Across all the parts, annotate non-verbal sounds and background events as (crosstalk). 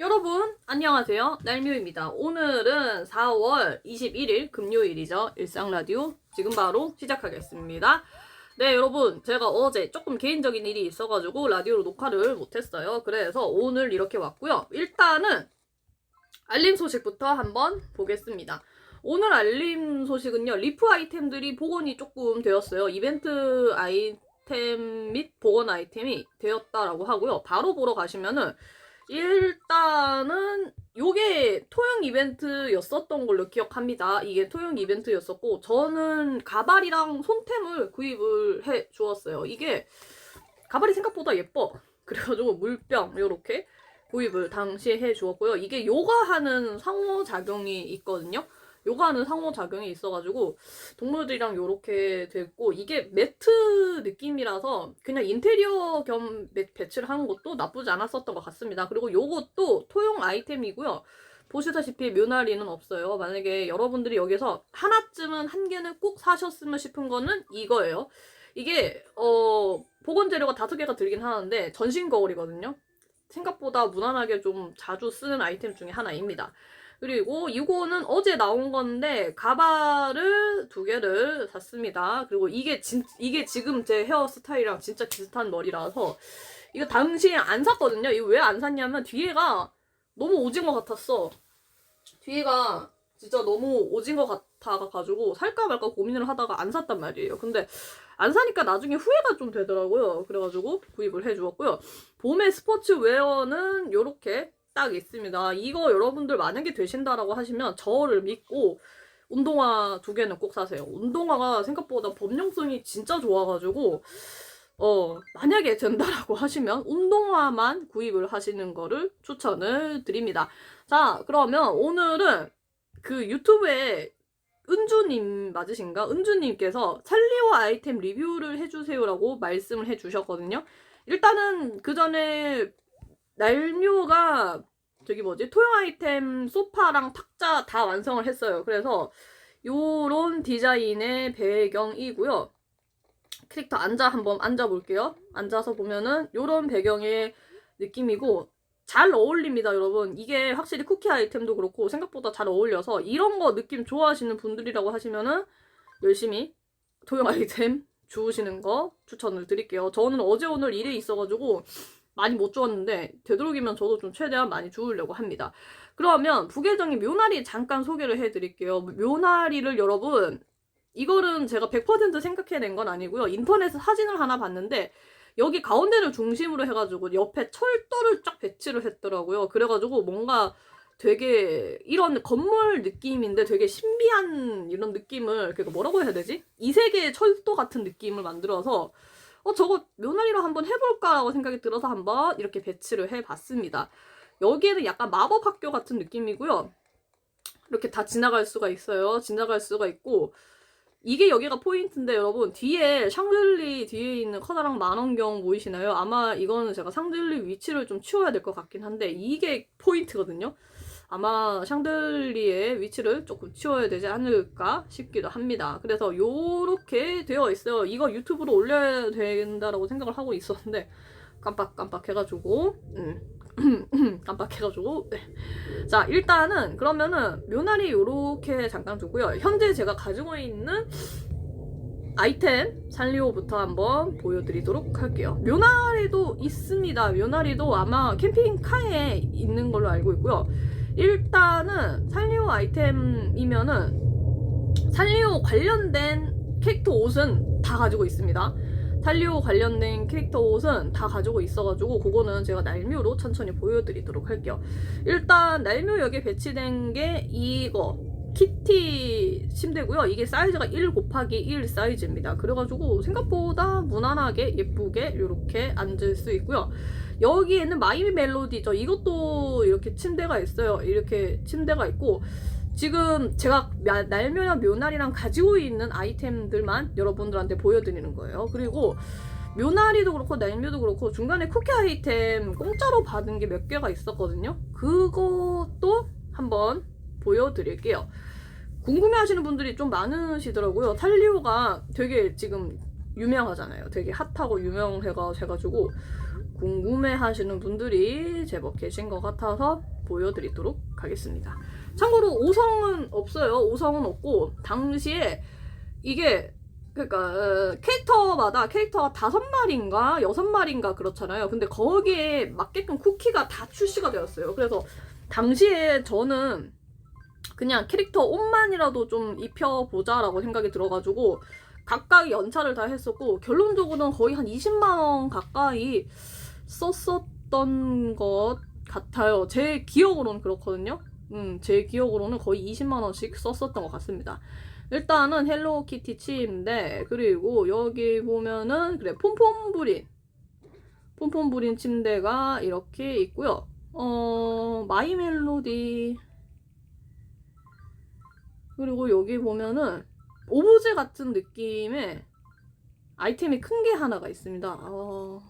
여러분 안녕하세요. 날묘입니다. 오늘은 4월 21일 금요일이죠. 일상라디오 지금 바로 시작하겠습니다. 네 여러분 제가 어제 조금 개인적인 일이 있어가지고 라디오로 녹화를 못했어요. 그래서 오늘 이렇게 왔고요. 일단은 알림 소식부터 한번 보겠습니다. 오늘 알림 소식은요 리프 아이템들이 복원이 조금 되었어요. 이벤트 아이템 및 복원 아이템이 되었다라고 하고요. 바로 보러 가시면은 일단은 요게 토형 이벤트였었던 걸로 기억합니다. 이게 토형 이벤트였었고 저는 가발이랑 손템을 구입을 해 주었어요. 이게 가발이 생각보다 예뻐. (laughs) 그래가지고 물병 요렇게 구입을 당시에 해 주었고요. 이게 요가하는 상호작용이 있거든요. 요가하는 상호작용이 있어가지고 동물들이랑 요렇게 됐고 이게 매트 느낌이라서 그냥 인테리어 겸 매- 배치를 하는 것도 나쁘지 않았었던 것 같습니다. 그리고 요것도 토용 아이템이고요. 보시다시피 묘나리는 없어요. 만약에 여러분들이 여기서 하나쯤은 한 개는 꼭 사셨으면 싶은 거는 이거예요. 이게 어 보건 재료가 다섯 개가 들긴 하는데 전신 거울이거든요. 생각보다 무난하게 좀 자주 쓰는 아이템 중에 하나입니다. 그리고 이거는 어제 나온 건데 가발을 두 개를 샀습니다. 그리고 이게 진 이게 지금 제 헤어 스타일이랑 진짜 비슷한 머리라서 이거 당시에 안 샀거든요. 이거 왜 안 샀냐면 뒤에가 너무 오징어 같았어. 뒤에가 진짜 너무 오징어 같아가지고 살까 말까 고민을 하다가 안 샀단 말이에요. 근데 안 사니까 나중에 후회가 좀 되더라고요. 그래가지고 구입을 해주었고요. 봄의 스포츠 웨어는 요렇게 딱 있습니다. 이거 여러분들 만약에 되신다라고 하시면 저를 믿고 운동화 두 개는 꼭 사세요. 운동화가 생각보다 범용성이 진짜 좋아가지고 어 만약에 된다라고 하시면 운동화만 구입을 하시는 거를 추천을 드립니다. 자 그러면 오늘은 그 유튜브에 은주님 맞으신가? 은주님께서 살리오 아이템 리뷰를 해주세요라고 말씀을 해주셨거든요. 일단은 그 전에 날묘가 저기 뭐지 토형 아이템 소파랑 탁자 다 완성을 했어요. 그래서 요런 디자인의 배경이고요. 캐릭터 앉아 한번 앉아 볼게요. 앉아서 보면은 요런 배경의 느낌이고 잘 어울립니다, 여러분. 이게 확실히 쿠키 아이템도 그렇고 생각보다 잘 어울려서 이런 거 느낌 좋아하시는 분들이라고 하시면은 열심히 토형 아이템 주우시는 거 추천을 드릴게요. 저는 어제 오늘 일이 있어가지고 많이 못 주웠는데 되도록이면 저도 좀 최대한 많이 주우려고 합니다. 그러면 부계정의 묘나리 잠깐 소개를 해드릴게요. 묘나리를 여러분 이거는 제가 100% 생각해낸 건 아니고요. 인터넷에 사진을 하나 봤는데 여기 가운데를 중심으로 해가지고 옆에 철도를 쫙 배치를 했더라고요. 그래가지고 뭔가 되게 이런 건물 느낌인데 되게 신비한 이런 느낌을 그러니까 뭐라고 해야 되지? 이 세계의 철도 같은 느낌을 만들어서 어 저거 묘나리로 한번 해볼까라고 생각이 들어서 한번 이렇게 배치를 해봤습니다. 여기에는 약간 마법 학교 같은 느낌이고요. 이렇게 다 지나갈 수가 있어요. 지나갈 수가 있고 이게 여기가 포인트인데 여러분 뒤에 샹들리 뒤에 있는 커다란 만원경 보이시나요? 아마 이거는 제가 샹들리 위치를 좀 치워야 될 것 같긴 한데 이게 포인트거든요. 아마 샹들리의 위치를 조금 치워야 되지 않을까 싶기도 합니다. 그래서 요렇게 되어 있어요. 이거 유튜브로 올려야 된다라고 생각을 하고 있었는데 깜빡깜빡 해가지고 음. (clears throat) 깜빡해가지고 네. 자 일단은 그러면은 묘나리 요렇게 잠깐 두고요 현재 제가 가지고 있는 아이템 산리오부터 한번 보여드리도록 할게요 묘나리도 있습니다 묘나리도 아마 캠핑카에 있는 걸로 알고 있고요 일단은 산리오 아이템이면은 산리오 관련된 캐릭터 옷은 다 가지고 있습니다 탈리오 관련된 캐릭터 옷은 다 가지고 있어가지고 그거는 제가 날묘로 천천히 보여드리도록 할게요. 일단 날묘 여기에 배치된 게 이거 키티 침대고요. 이게 사이즈가 1 곱하기 1 사이즈입니다. 그래가지고 생각보다 무난하게 예쁘게 이렇게 앉을 수 있고요. 여기에는 마이미 멜로디죠. 이것도 이렇게 침대가 있어요. 이렇게 침대가 있고 지금 제가 마- 날묘랑 묘나리랑 가지고 있는 아이템들만 여러분들한테 보여드리는 거예요. 그리고 묘나리도 그렇고 날묘도 그렇고 중간에 쿠키 아이템 공짜로 받은 게 몇 개가 있었거든요. 그것도 한번 보여드릴게요. 궁금해하시는 분들이 좀 많으시더라고요. 탈리오가 되게 지금 유명하잖아요. 되게 핫하고 유명해가 돼가지고 궁금해 하시는 분들이 제법 계신 것 같아서 보여드리도록 하겠습니다. 참고로 5성은 없어요. 5성은 없고, 당시에 이게, 그러니까, 어, 캐릭터마다 캐릭터가 다섯 마리인가, 여섯 마리인가 그렇잖아요. 근데 거기에 맞게끔 쿠키가 다 출시가 되었어요. 그래서 당시에 저는 그냥 캐릭터 옷만이라도 좀 입혀보자라고 생각이 들어가지고, 각각 연차를 다 했었고 결론적으로는 거의 한 20만 원 가까이 썼었던 것 같아요. 제 기억으로는 그렇거든요. 음, 제 기억으로는 거의 20만 원씩 썼었던 것 같습니다. 일단은 헬로키티 침대 그리고 여기 보면은 그래 폼폼부린 폼폼부린 침대가 이렇게 있고요. 어 마이 멜로디 그리고 여기 보면은 오브제 같은 느낌의 아이템이 큰 게 하나가 있습니다. 어...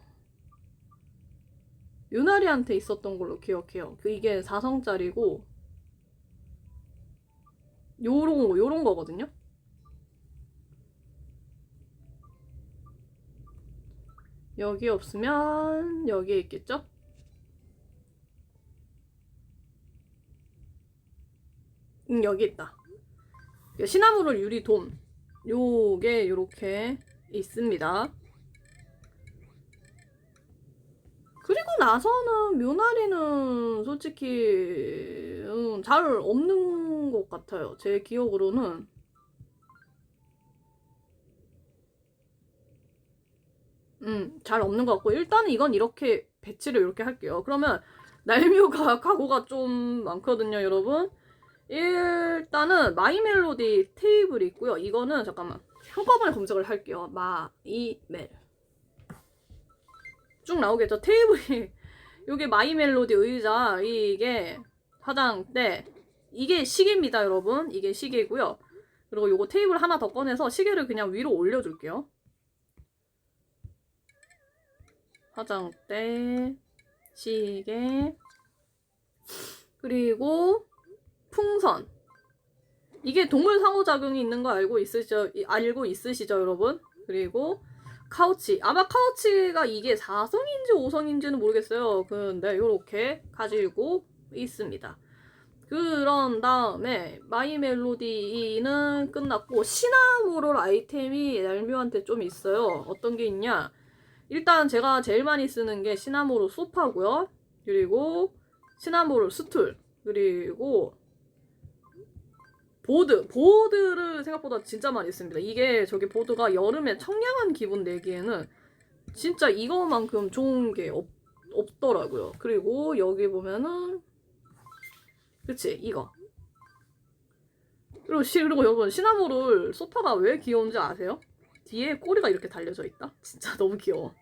유나리한테 있었던 걸로 기억해요. 그 이게 4성짜리고 요런 거, 요런 거거든요. 여기 없으면 여기에 있겠죠? 음, 여기 있다. 시나무를 유리 돔 요게 요렇게 있습니다. 그리고 나서는 묘나리는 솔직히 음, 잘 없는 것 같아요. 제 기억으로는 음, 잘 없는 것 같고 일단은 이건 이렇게 배치를 이렇게 할게요. 그러면 날묘가 가구가 (laughs) 좀 많거든요, 여러분. 일단은 마이 멜로디 테이블이 있고요. 이거는 잠깐만 한꺼번에 검색을 할게요. 마이 멜 쭉 나오겠죠. 테이블이 (laughs) 이게 마이 멜로디 의자 이게 화장대 이게 시계입니다, 여러분. 이게 시계고요. 그리고 요거 테이블 하나 더 꺼내서 시계를 그냥 위로 올려줄게요. 화장대 시계 그리고 풍선. 이게 동물 상호작용이 있는 거 알고 있으시죠? 알고 있으시죠, 여러분? 그리고 카우치. 아마 카우치가 이게 4성인지 5성인지는 모르겠어요. 근데 이렇게 가지고 있습니다. 그런 다음에 마이 멜로디는 끝났고 시나모롤 아이템이 얄묘한테 좀 있어요. 어떤 게 있냐? 일단 제가 제일 많이 쓰는 게 시나모롤 소파고요. 그리고 시나모롤 스툴. 그리고 보드 보드를 생각보다 진짜 많이 씁니다. 이게 저기 보드가 여름에 청량한 기분 내기에는 진짜 이거만큼 좋은 게 없, 없더라고요. 그리고 여기 보면은 그치 이거 그리고 시 그리고 여러분 시나모롤 소파가 왜 귀여운지 아세요? 뒤에 꼬리가 이렇게 달려져 있다. 진짜 (laughs) 너무 귀여워.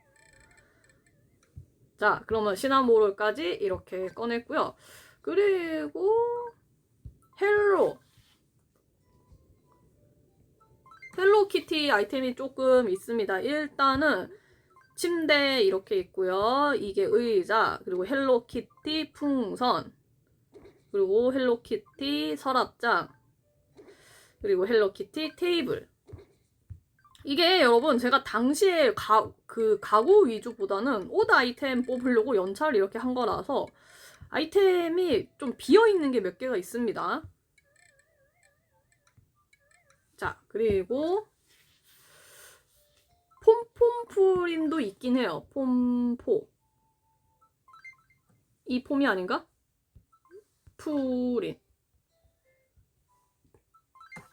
자 그러면 시나모롤까지 이렇게 꺼냈고요. 그리고 헬로 헬로키티 아이템이 조금 있습니다. 일단은 침대 이렇게 있고요. 이게 의자, 그리고 헬로키티 풍선, 그리고 헬로키티 서랍장, 그리고 헬로키티 테이블. 이게 여러분 제가 당시에 가, 그 가구 위주보다는 옷 아이템 뽑으려고 연차를 이렇게 한 거라서 아이템이 좀 비어 있는 게 몇 개가 있습니다. 자, 그리고 폼폼프린도 있긴 해요. 폼포. 이 폼이 아닌가? 프린.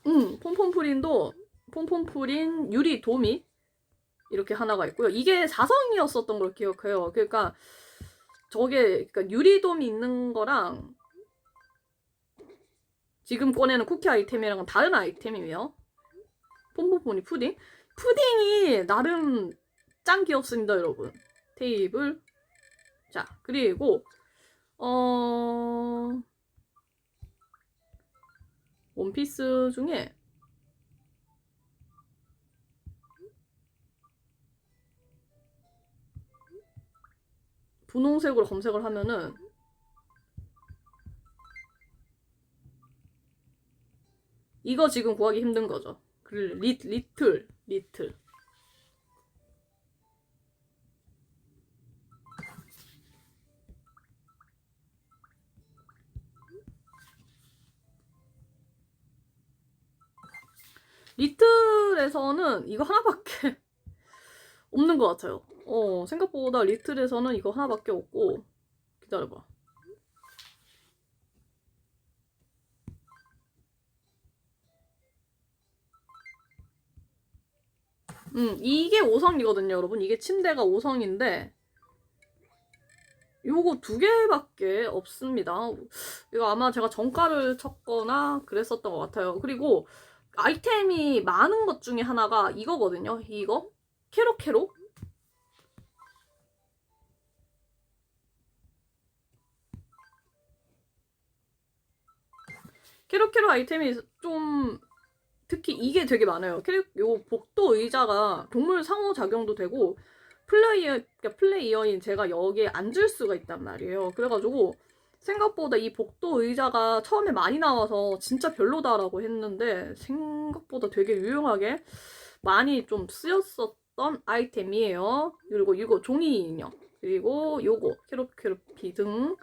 음, 폼폼프린도 폼폼프린 유리 도미 이렇게 하나가 있고요. 이게 사성이었었던 걸 기억해요. 그러니까 저게 그러니까 유리돔이 있는 거랑 지금 꺼내는 쿠키 아이템이랑은 다른 아이템이에요. 폼폼포니 푸딩. 푸딩이 나름 짱 귀엽습니다, 여러분. 테이블. 자, 그리고 어 원피스 중에 분홍색으로 검색을 하면은 이거 지금 구하기 힘든 거죠. 그리고 리, 리틀, 리틀. 리틀에서는 이거 하나밖에 (laughs) 없는 것 같아요. 어, 생각보다 리틀에서는 이거 하나밖에 없고, 기다려봐. 음, 이게 5성이거든요, 여러분. 이게 침대가 5성인데, 요거 두 개밖에 없습니다. 이거 아마 제가 정가를 쳤거나 그랬었던 것 같아요. 그리고 아이템이 많은 것 중에 하나가 이거거든요. 이거. 캐로캐로. 캐로캐로 아이템이 좀 특히 이게 되게 많아요. 캐릭 요 복도 의자가 동물 상호 작용도 되고 플레이어 그러니까 플레이어인 제가 여기에 앉을 수가 있단 말이에요. 그래가지고 생각보다 이 복도 의자가 처음에 많이 나와서 진짜 별로다라고 했는데 생각보다 되게 유용하게 많이 좀 쓰였었던 아이템이에요. 그리고 이거 종이 인형 그리고 요거 캐롯캐롯피 등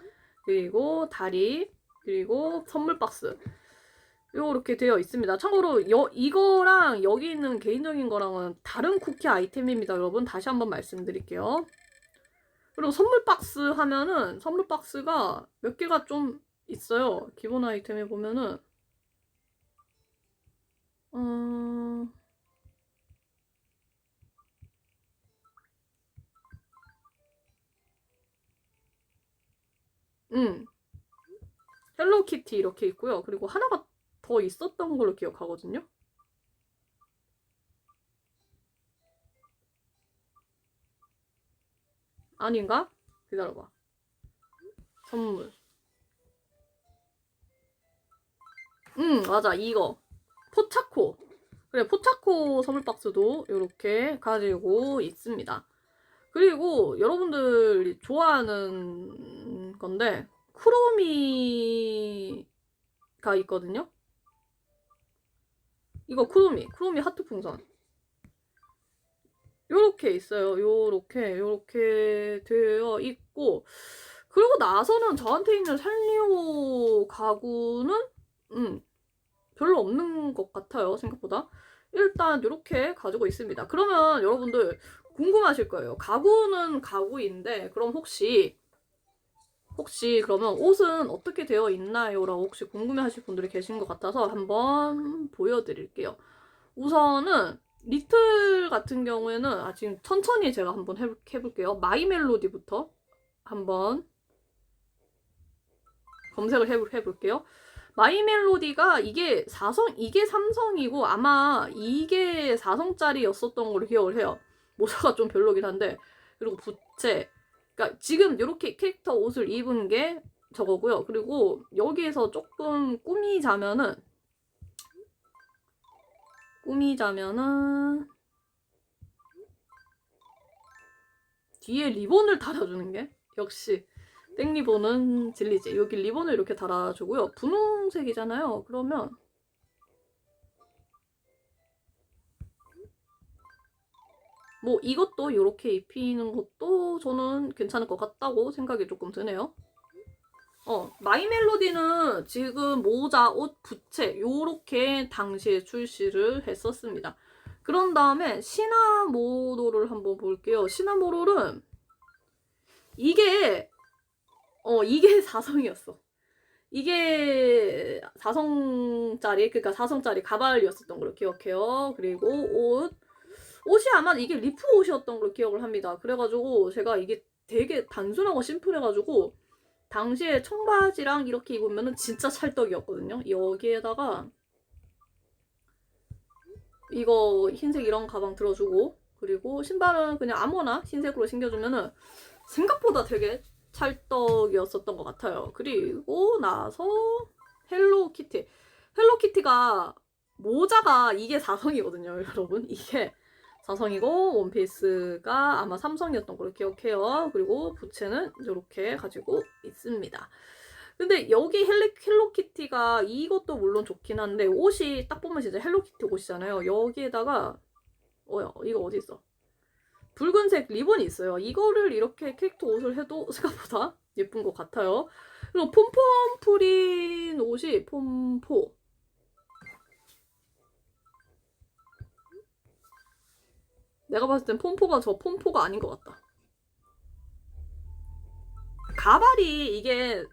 그리고 다리 그리고 선물 박스 요렇게 되어 있습니다. 참고로 여, 이거랑 여기 있는 개인적인 거랑은 다른 쿠키 아이템입니다. 여러분 다시 한번 말씀드릴게요. 그리고 선물 박스 하면은 선물 박스가 몇 개가 좀 있어요. 기본 아이템에 보면은 어... 음. 헬로키티 이렇게 있고요. 그리고 하나가 더 있었던 걸로 기억하거든요. 아닌가? 기다려봐. 선물. 응, 맞아. 이거. 포차코. 그래, 포차코 선물 박스도 이렇게 가지고 있습니다. 그리고 여러분들이 좋아하는 건데, 쿠로미가 있거든요. 이거 쿠로미, 쿠로미 하트 풍선. 요렇게 있어요. 요렇게, 요렇게 되어 있고, 그리고 나서는 저한테 있는 살리오 가구는, 음, 별로 없는 것 같아요. 생각보다. 일단 요렇게 가지고 있습니다. 그러면 여러분들 궁금하실 거예요. 가구는 가구인데, 그럼 혹시 혹시 그러면 옷은 어떻게 되어 있나요? 라고 혹시 궁금해 하실 분들이 계신 것 같아서 한번 보여드릴게요. 우선은 리틀 같은 경우에는 아 지금 천천히 제가 한번 해볼, 해볼게요. 마이 멜로디부터 한번 검색을 해볼, 해볼게요. 마이 멜로디가 이게 4성, 이게 3성이고 아마 이게 4성짜리였었던 걸로 기억을 해요. 모자가 좀 별로긴 한데 그리고 부채 그러니까 지금 이렇게 캐릭터 옷을 입은 게 저거고요. 그리고 여기에서 조금 꾸미자면은 꾸미자면은 뒤에 리본을 달아주는 게 역시 땡리본은 진리지. 여기 리본을 이렇게 달아주고요. 분홍색이잖아요. 그러면 뭐 이것도 이렇게 입히는 것도 저는 괜찮을 것 같다고 생각이 조금 드네요. 어, 마이 멜로디는 지금 모자, 옷, 부채 요렇게 당시에 출시를 했었습니다. 그런 다음에 시나모로를 한번 볼게요. 시나모로는 이게 어 이게 (laughs) 4성이었어. 이게 4성짜리 그러니까 4성짜리 가발이었었던 걸로 기억해요. 그리고 옷 옷이 아마 이게 리프 옷이었던 걸로 기억을 합니다. 그래가지고 제가 이게 되게 단순하고 심플해가지고 당시에 청바지랑 이렇게 입으면 진짜 찰떡이었거든요. 여기에다가 이거 흰색 이런 가방 들어주고 그리고 신발은 그냥 아무거나 흰색으로 신겨주면은 생각보다 되게 찰떡이었었던 것 같아요. 그리고 나서 헬로키티. 헬로키티가 모자가 이게 4성이거든요, (laughs) 여러분. 이게 4성이고 원피스가 아마 3성이었던 걸로 기억해요. 그리고 부채는 이렇게 가지고 있습니다. 근데 여기 헬리, 헬로키티가 이것도 물론 좋긴 한데 옷이 딱 보면 진짜 헬로키티 옷이잖아요. 여기에다가 어 이거 어디 있어? 붉은색 리본이 있어요. 이거를 이렇게 캐릭터 옷을 해도 (laughs) 생각보다 예쁜 것 같아요. 그리고 폼폼 프린 옷이 폼포 내가 봤을 땐 폼포가 저 폼포가 아닌 것 같다. 가발이 이게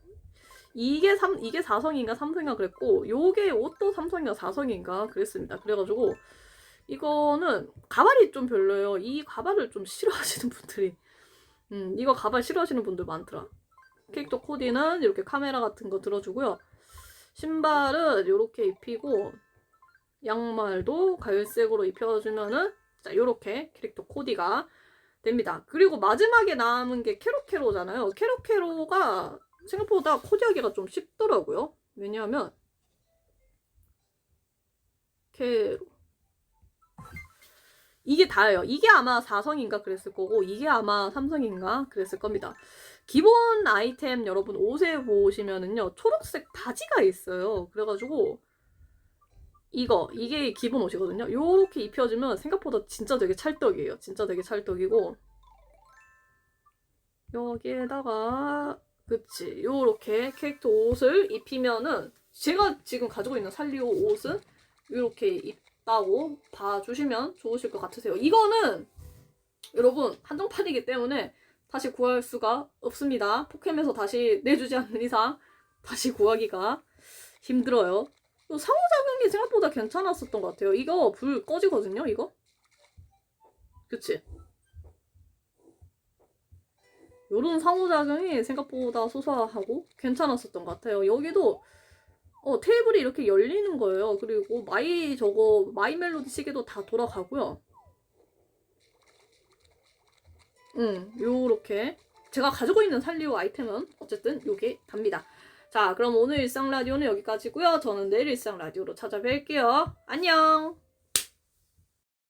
이게 삼 이게 4성인가 3성인가 그랬고 요게 옷도 3성인가 4성인가 그랬습니다. 그래가지고 이거는 가발이 좀 별로예요. 이 가발을 좀 싫어하시는 (laughs) 분들이 음 이거 가발 싫어하시는 분들 많더라. 캐릭터 코디는 이렇게 카메라 같은 거 들어주고요. 신발은 이렇게 입히고 양말도 갈색으로 입혀주면은 자 요렇게 캐릭터 코디가 됩니다. 그리고 마지막에 남은 게 캐로캐로잖아요. 캐로캐로가 생각보다 코디하기가 좀 쉽더라고요. 왜냐하면 캐로 이게 다예요. 이게 아마 4성인가 그랬을 거고 이게 아마 3성인가 그랬을 겁니다. 기본 아이템 여러분 옷에 보시면은요 초록색 바지가 있어요. 그래가지고 이거 이게 기본 옷이거든요. 요렇게 입혀주면 생각보다 진짜 되게 찰떡이에요. 진짜 되게 찰떡이고 여기에다가 그치 요렇게 캐릭터 옷을 입히면은 제가 지금 가지고 있는 살리오 옷은 이렇게 입다고 봐주시면 좋으실 것 같으세요. 이거는 여러분 한정판이기 때문에 다시 구할 수가 없습니다. 포켓에서 다시 내주지 않는 이상 다시 구하기가 힘들어요. 또 상호작용이 생각보다 괜찮았었던 것 같아요. 이거 불 꺼지거든요, 이거? 그치? 요런 상호작용이 생각보다 소소하고 괜찮았었던 것 같아요. 여기도 어, 테이블이 이렇게 열리는 거예요. 그리고 마이 저거 마이 멜로디 시계도 다 돌아가고요. 음, 요렇게 제가 가지고 있는 살리오 아이템은 어쨌든 요게 답니다. 자, 그럼 오늘 일상 라디오는 여기까지고요. 저는 내일 일상 라디오로 찾아뵐게요. 안녕.